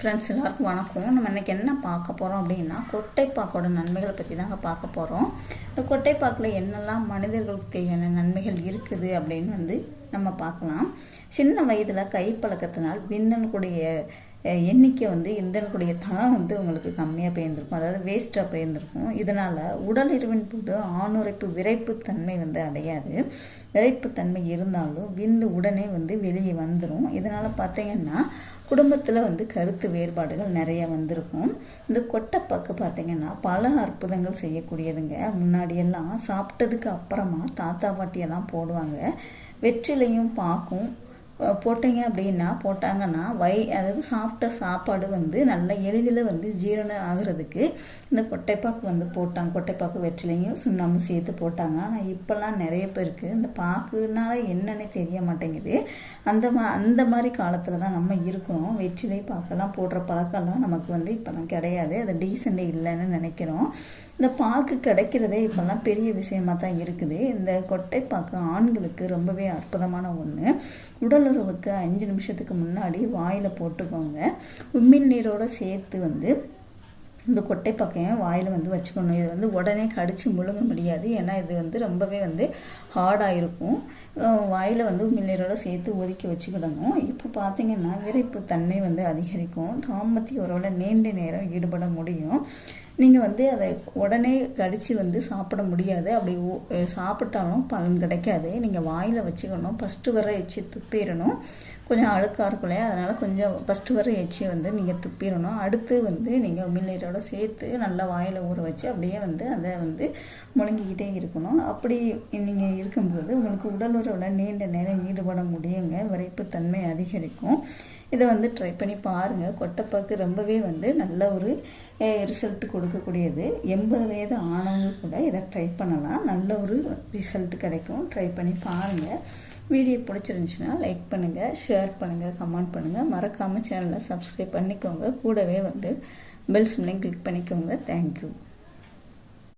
Friends எல்லாருக்கும் வணக்கம். நம்ம இன்றைக்கி என்ன பார்க்க போகிறோம் அப்படின்னா கொட்டைப்பாக்கோட நன்மைகளை பற்றி தாங்க பார்க்க போகிறோம் இந்த கொட்டைப்பாக்கில் என்னெல்லாம் மனிதர்களுக்கு தேவையான நன்மைகள் இருக்குது அப்படின்னு வந்து நம்ம பார்க்கலாம். சின்ன வயதில் கைப்பழக்கத்தினால் விந்தனுக்குடைய எண்ணிக்கை வந்து இந்தனுக்குடைய தரம் வந்து உங்களுக்கு கம்மியாக போயிருந்திருக்கும். அதாவது வேஸ்ட்டாக போயிருந்திருக்கும். இதனால் உடல் இருவின் போது ஆணுரைப்பு விரைப்புத்தன்மை வந்து அடையாது. விரைப்புத்தன்மை இருந்தாலும் விந்து உடனே வந்து வெளியே வந்துடும் இதனால் பார்த்தீங்கன்னா குடும்பத்தில் வந்து கருத்து வேறுபாடுகள் நிறைய வந்திருக்கும். இந்த கொட்டைப்பாக்கு பார்த்தீங்கன்னா பல அற்புதங்கள் செய்யக்கூடியதுங்க. முன்னாடியெல்லாம் சாப்பிட்டதுக்கு அப்புறமா தாத்தா பாட்டியெல்லாம் போடுவாங்க. வெற்றிலையும் பாக்கும் போட்டீங்க அப்படின்னா போட்டாங்கன்னா வை அதாவது சாப்பிட்ட சாப்பாடு வந்து நல்லா எளிதில் வந்து ஜீரணம் ஆகுறதுக்கு இந்த கொட்டைப்பாக்கு வந்து போட்டாங்க. கொட்டைப்பாக்கு வெற்றிலையும் சுண்ணாம்பு சேர்த்து போட்டாங்க. ஆனால் இப்போல்லாம் நிறைய பேருக்கு இந்த பாக்குனால என்னன்னே தெரிய மாட்டேங்குது. அந்த மா அந்த மாதிரி காலத்தில் தான் நம்ம இருக்கிறோம். வெற்றிலை பாக்கெல்லாம் போடுற பழக்கம்லாம் நமக்கு வந்து இப்போலாம் கிடையாது. அது டீசெண்டே இல்லைன்னு நினைக்கிறோம். இந்த பாக்கு கிடைக்கிறதே இப்போல்லாம் பெரிய விஷயமாக தான் இருக்குது. இந்த கொட்டை பாக்கு ஆண்களுக்கு ரொம்பவே அற்புதமான ஒன்று உடலுறவுக்கு அஞ்சு நிமிஷத்துக்கு முன்னாடி வாயில் போட்டுக்கோங்க. உம்மின் நீரோடு சேர்த்து வந்து இந்த கொட்டை கொட்டைப்பாக்கையும் வாயில் வந்து வச்சுக்கணும். இது வந்து உடனே கடித்து முழுங்க முடியாது. ஏன்னா இது வந்து ரொம்பவே வந்து ஹார்டாக இருக்கும் வாயில் வந்து உமிழ்நீரோட சேர்த்து ஒதுக்கி வச்சுக்கிடணும். இப்போ பார்த்தீங்கன்னா விரைப்பு தன்மை வந்து அதிகரிக்கும். தாம்பத்திய உறவில் நீண்ட நேரம் ஈடுபட முடியும். நீங்கள் வந்து அதை உடனே கடித்து வந்து சாப்பிட முடியாது. அப்படி சாப்பிட்டாலும் பலன் கிடைக்காது. நீங்கள் வாயில் வச்சுக்கணும். ஃபஸ்ட்டு வர எச்சி துப்பிடணும். கொஞ்சம் அழுக்காக இருக்கும் இல்லையா? அதனால் கொஞ்சம் ஃபஸ்ட்டு வர எச்சி வந்து நீங்கள் துப்பிடணும். அடுத்து வந்து நீங்கள் உமிழ்நீரோட சேர்த்து நல்லா வாயில் ஊற வச்சு அப்படியே வந்து அதை வந்து முழுங்கிக்கிட்டே இருக்கணும். அப்படி நீங்கள் இருக்கும்போது உங்களுக்கு உடல் உறவில் நீண்ட நேரம் ஈடுபட முடியுங்க. விரைப்புத்தன்மை அதிகரிக்கும். இதை வந்து ட்ரை பண்ணி பாருங்கள் கொட்டைப்பாக்கு ரொம்பவே வந்து நல்ல ஒரு ரிசல்ட் கொடுக்கக்கூடியது. எண்பது வயது ஆனவங்க கூட இதை ட்ரை பண்ணலாம். நல்ல ஒரு ரிசல்ட் கிடைக்கும். ட்ரை பண்ணி பாருங்கள் வீடியோ பிடிச்சிருந்துச்சுன்னா லைக் பண்ணுங்கள் ஷேர் பண்ணுங்கள் கமெண்ட் பண்ணுங்கள் மறக்காமல் சேனலை சப்ஸ்கிரைப் பண்ணிக்கோங்க. கூடவே வந்து பெல் சிம்லையும் கிளிக் பண்ணிக்கோங்க. Thank you